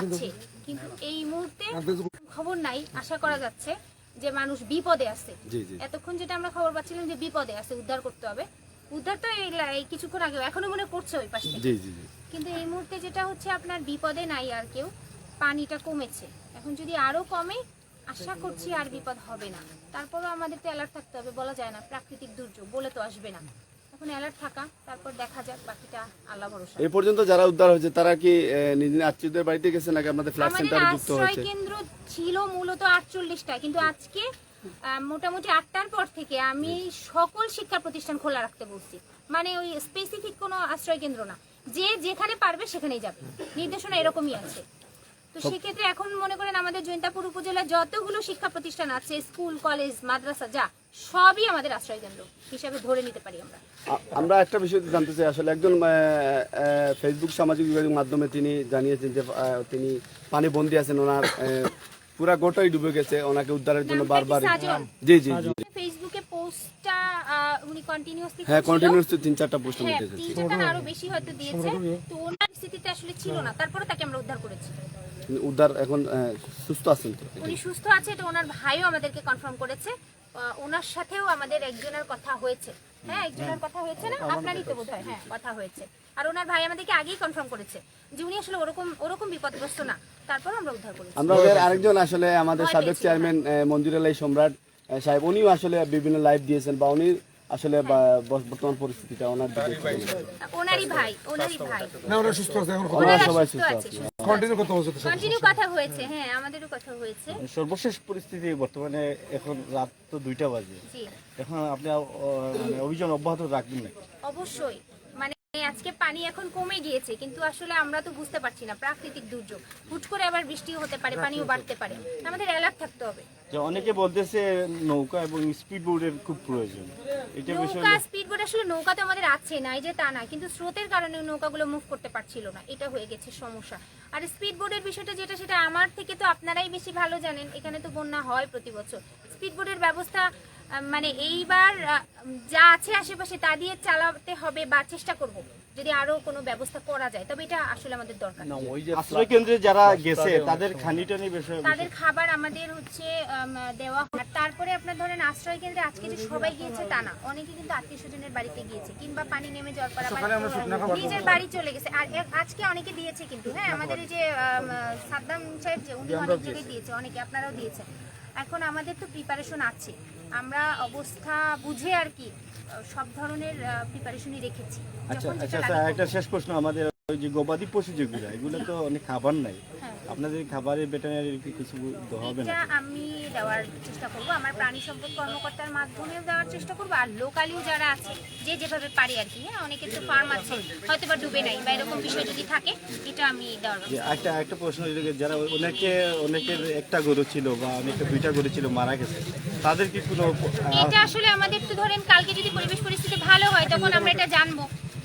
আছে। কিন্তু এই মুহূর্তে খবর নাই আশা করা যাচ্ছে যে মানুষ বিপদে আছে। এতক্ষণ যেটা আমরা খবর পাচ্ছিলাম যে বিপদে আছে উদ্ধার করতে হবে। উদ্ধার তো এই কিছুক্ষণ আগে এখনও মনে করছে ওই পাশে কিন্তু এই মুহূর্তে যেটা হচ্ছে আপনার বিপদে নাই আর কেউ পানিটা কমেছে। এখন যদি আরও কমে আশা করছি আর বিপদ হবে না। তারপরেও আমাদের তো অ্যালার্ট থাকতে হবে বলা যায় না প্রাকৃতিক দুর্যোগ বলে তো আসবে না। এখন অ্যালার্ট থাকা তারপর দেখা যাক বাকিটা আল্লাহ ভরসা। এই পর্যন্ত যারা উদ্ধার হয়েছে তারা কি নিজ নিজ আত্মীয়দের বাড়িতে গেছে নাকি আপনাদের ফ্ল্যাট সেন্টারে যুক্ত আশ্রয় কেন্দ্র ছিল মূলত আটচল্লিশটা কিন্তু আজকে মোটামুটি আটটার পর থেকে আমি সকল শিক্ষা প্রতিষ্ঠান খোলা রাখতে বলছি। মানে ওই স্পেসিফিক কোনো আশ্রয় কেন্দ্র না। যে যেখানে পারবে সেখানেই যাবে। নির্দেশনা এরকমই আছে। তো সেক্ষেত্রে এখন মনে করেন আমাদের জৈন্তাপুর উপজেলায় যতগুলো শিক্ষা প্রতিষ্ঠান আছে স্কুল কলেজ মাদ্রাসা যা সবই আমাদের আশ্রয় কেন্দ্র হিসাবে ধরে নিতে পারি আমরা। আমরা একটা বিষয় জানতে চাই আসলে একজন ফেসবুক সামাজিক যোগাযোগ মাধ্যমে তিনি জানিয়েছেন যে তিনি পানি বন্দি আছেন ওনার পুরা গোটাই ডুবে গেছে ওনাকে উদ্ধারের জন্য বারবার জি জি জি। ফেসবুকে পোস্টটা উনি কন্টিনিউয়াসলি হ্যাঁ কন্টিনিউস তিন চারটা পোস্ট আমি হ্যাঁ তিন চারটা আরও বেশি হয়তো দিয়েছে। তো ওনার স্থিতিতে আসলে ছিল না তারপরে তাকে আমরা উদ্ধার করেছি। উদ্ধার এখন সুস্থ আছেন তো? উনি সুস্থ আছে এটা ওনার ভাইও আমাদেরকে কনফার্ম করেছে। ওনার সাথেও আমাদের একজনের কথা হয়েছে। হ্যাঁ একজনের কথা হয়েছে না? আপনারই তো বোধ হ্যাঁ কথা হয়েছে। আর ওনার ভাই আমাদেরকে আগেই কনফার্ম করেছে যে উনি আসলে ওরকম ওরকম বিপদগ্রস্ত না। তারপর আমরা উদ্ধার করেছি। আমরা ওদের আরেকজন আসলে আমাদের সাবেক চেয়ারম্যান মঞ্জুরালাই সম্রাট সাহেব উনিও আসলে বিভিন্ন লাইভ দিয়েছেন বা উনি আসলে বর্তমান পরিস্থিতিটা ওনার দিকে ওনারই ভাই ওনারই ভাই। না ওরা সুস্থ আছে এখন ওনারা সবাই সুস্থ আছে। কন্টিনিউ হচ্ছে তো কন্টিনিউ কথা হয়েছে হ্যাঁ আমাদেরও কথা হয়েছে। সর্বশেষ পরিস্থিতি বর্তমানে এখন রাত তো দুইটা বাজে। এখন আপনি মানে অভিযান অব্যাহত রাখবেন না অবশ্যই। আজকে পানি এখন কমে গিয়েছে কিন্তু আসলে আমরা তো বুঝতে পারছি না প্রাকৃতিক দুর্যোগ। হুট করে আবার বৃষ্টিও হতে পারে পানিও বাড়তে পারে। আমাদের অ্যালার্ট থাকতে হবে। যে অনেকে বলতেছে নৌকা এবং স্পিড বোর্ডের খুব প্রয়োজন। এটা বিষয়ে নৌকা স্পিড বোট আসলে নৌকা তো আমাদের আছে নাই যে তা না কিন্তু স্রোতের কারণে নৌকাগুলো মুভ করতে পারছিল না। এটা হয়ে গেছে সমস্যা। আর স্পিড বোটের বিষয়টা যেটা সেটা আমার থেকে তো আপনারাই বেশি ভালো জানেন। এখানে তো বন্যা হয় প্রতি বছর। স্পিড বোটের ব্যবস্থা মানে এইবার যা আছে আশেপাশে তা দিয়ে চালাতে হবে বা চেষ্টা করব যদি আরও কোনো ব্যবস্থা করা যায়। তবে এটা আসলে আমাদের দরকার। আশ্রয় কেন্দ্রে যারা গেছে তাদের খানিটানি বিষয় তাদের খাবার আমাদের হচ্ছে দেওয়া হয়। আর তারপরে আপনার ধরেন আশ্রয় কেন্দ্রে আজকে যে সবাই গিয়েছে তা না। অনেকে কিন্তু আত্মীয় স্বজনের বাড়িতে গিয়েছে কিংবা পানি নেমে পর আবার নিজের বাড়ি চলে গেছে। আর আজকে অনেকে দিয়েছে কিন্তু হ্যাঁ? আমাদের এই যে সাদ্দাম সাহেব যে উনি অনেক জায়গায় দিয়েছে অনেকে আপনারাও দিয়েছেন। এখন আমাদের তো প্রিপারেশন আছে। আমরা অবস্থা বুঝে আর কি সব ধরনের প্রিপারেশনই রেখেছি। আচ্ছা আচ্ছা একটা শেষ প্রশ্ন আমাদের ওই যে গবাদি পশু যেগুলো এগুলো তো অনেক খাবার নাই। হ্যাঁ। আপনাদের খাবারের ভেটেনারি কিছু দেওয়া হবে না আমি দেওয়ার চেষ্টা করব আমার প্রাণী সম্পদ কর্মকর্তার মাধ্যমেও দেওয়ার চেষ্টা করব আর লোকালিও যারা আছে যে যেভাবে পারি আর কি হ্যাঁ অনেকের তো ফার্ম আছে হয়তো বা ডুবে নাই বা এরকম বিষয় যদি থাকে এটা আমি দেওয়ার একটা একটা প্রশ্ন যারা অনেকে অনেকের একটা গরু ছিল বা অনেকে দুইটা গরু ছিল মারা গেছে তাদের কি কোনো এটা আসলে আমাদের তো ধরেন কালকে যদি পরিবেশ পরিস্থিতি ভালো হয় তখন আমরা এটা জানব।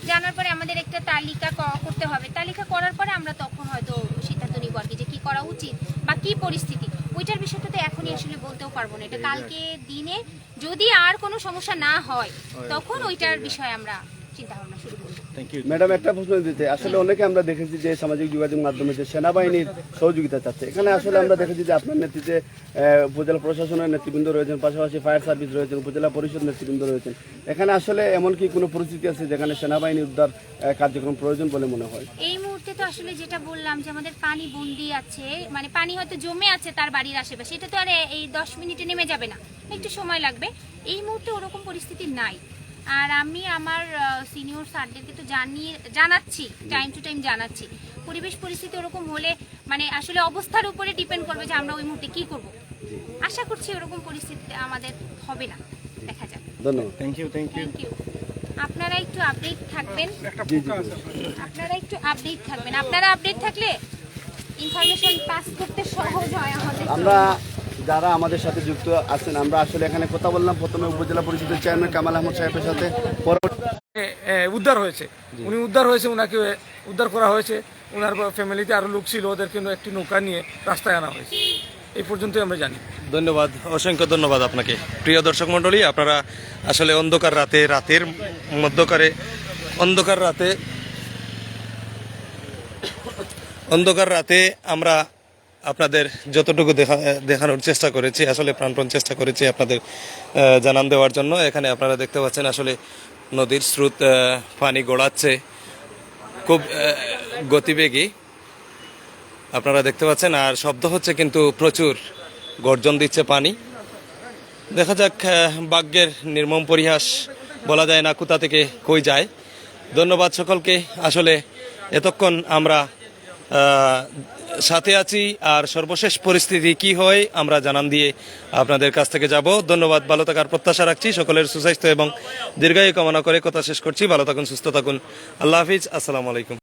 জানার পরে আমাদের একটা তালিকা ক- করতে হবে। তালিকা করার পরে আমরা তখন হয়তো সিদ্ধান্ত নিব আর কি যে কি করা উচিত বা কি পরিস্থিতি। ওইটার বিষয়টা তো এখনই আসলে বলতেও পারব না। এটা কালকে দিনে যদি আর কোনো সমস্যা না হয় তখন ওইটার বিষয়ে আমরা চিন্তা ভাবনা শুরু ম্যাডাম একটা প্রশ্ন দিতে। আসলে অনেকে আমরা দেখেছি যে সামাজিক যোগাযোগ মাধ্যমে যে সেনাবাহিনীর সহযোগিতা চাচ্ছে। এখানে আসলে আমরা দেখেছি যে আপনার নেতৃত্বে উপজেলা প্রশাসনের নেতৃবৃন্দ রয়েছেন পাশাপাশি ফায়ার সার্ভিস রয়েছেন উপজেলা পরিষদ নেতৃবৃন্দ রয়েছেন। এখানে আসলে এমন কি কোনো পরিস্থিতি আছে যেখানে সেনাবাহিনী উদ্ধার কার্যক্রম প্রয়োজন বলে মনে হয়? এই মুহূর্তে তো আসলে যেটা বললাম যে আমাদের পানি বন্দি আছে মানে পানি হয়তো জমে আছে তার বাড়ির আশেপাশে। এটা তো আর এই দশ মিনিটে নেমে যাবে না। একটু সময় লাগবে। এই মুহূর্তে ওরকম পরিস্থিতি নাই। আর আমি আমার সিনিয়র স্যারদেরকে তো জানিয়ে জানাচ্ছি টাইম টু টাইম জানাচ্ছি। পরিবেশ পরিস্থিতি ওরকম হলে মানে আসলে অবস্থার উপরে ডিপেন্ড করবে যে আমরা ওই মুহূর্তে কি করব। আশা করছি ওরকম পরিস্থিতি আমাদের হবে না দেখা যাক। ধন্যবাদ। Thank you thank you thank you আপনারা একটু আপডেট থাকবেন? আপনারা। একটু আপডেট থাকবেন। আপনারা আপডেট থাকলে ইনফরমেশন পাস করতে সহজ হয় আমাদের আমরা যারা আমাদের সাথে যুক্ত আছেন আমরা আসলে এখানে কথা বললাম। প্রথমে উপজেলা পরিষদের চেয়ারম্যান কামাল আহমদ সাহেবের সাথে। উদ্ধার হয়েছে। উনি উদ্ধার হয়েছে ওনাকে উদ্ধার করা হয়েছে। ওনার ফ্যামিলিতে আরও লোক ছিল ওদেরকে একটি নৌকা নিয়ে রাস্তায় আনা হয়েছে। এই পর্যন্তই আমরা জানি। ধন্যবাদ অসংখ্য ধন্যবাদ আপনাকে। প্রিয় দর্শক মণ্ডলী আপনারা আসলে অন্ধকার রাতে রাতের মধ্যকারে অন্ধকার রাতে অন্ধকার রাতে আমরা আপনাদের যতটুকু দেখা দেখানোর চেষ্টা করেছি আসলে প্রাণপণ চেষ্টা করেছি আপনাদের জানান দেওয়ার জন্য। এখানে আপনারা দেখতে পাচ্ছেন আসলে নদীর স্রোত পানি গড়াচ্ছে খুব গতিবেগী। আপনারা দেখতে পাচ্ছেন আর শব্দ হচ্ছে কিন্তু প্রচুর গর্জন দিচ্ছে পানি। দেখা যাক আহ, ভাগ্যের নির্মম পরিহাস বলা যায় না কোথা থেকে কই যায়। ধন্যবাদ সকলকে। আসলে এতক্ষণ আমরা সাথে আছি, আর সর্বশেষ পরিস্থিতি কি হয়, আমরা জানান দিয়ে আপনাদের কাছ থেকে যাব। ধন্যবাদ, ভালো থাকার প্রত্যাশা রাখছি। সকলের সুস্বাস্থ্য এবং দীর্ঘায়ু কামনা করে কথা শেষ করছি। ভালো থাকুন, সুস্থ থাকুন। আল্লাহ হাফিজ, আসসালামু আলাইকুম।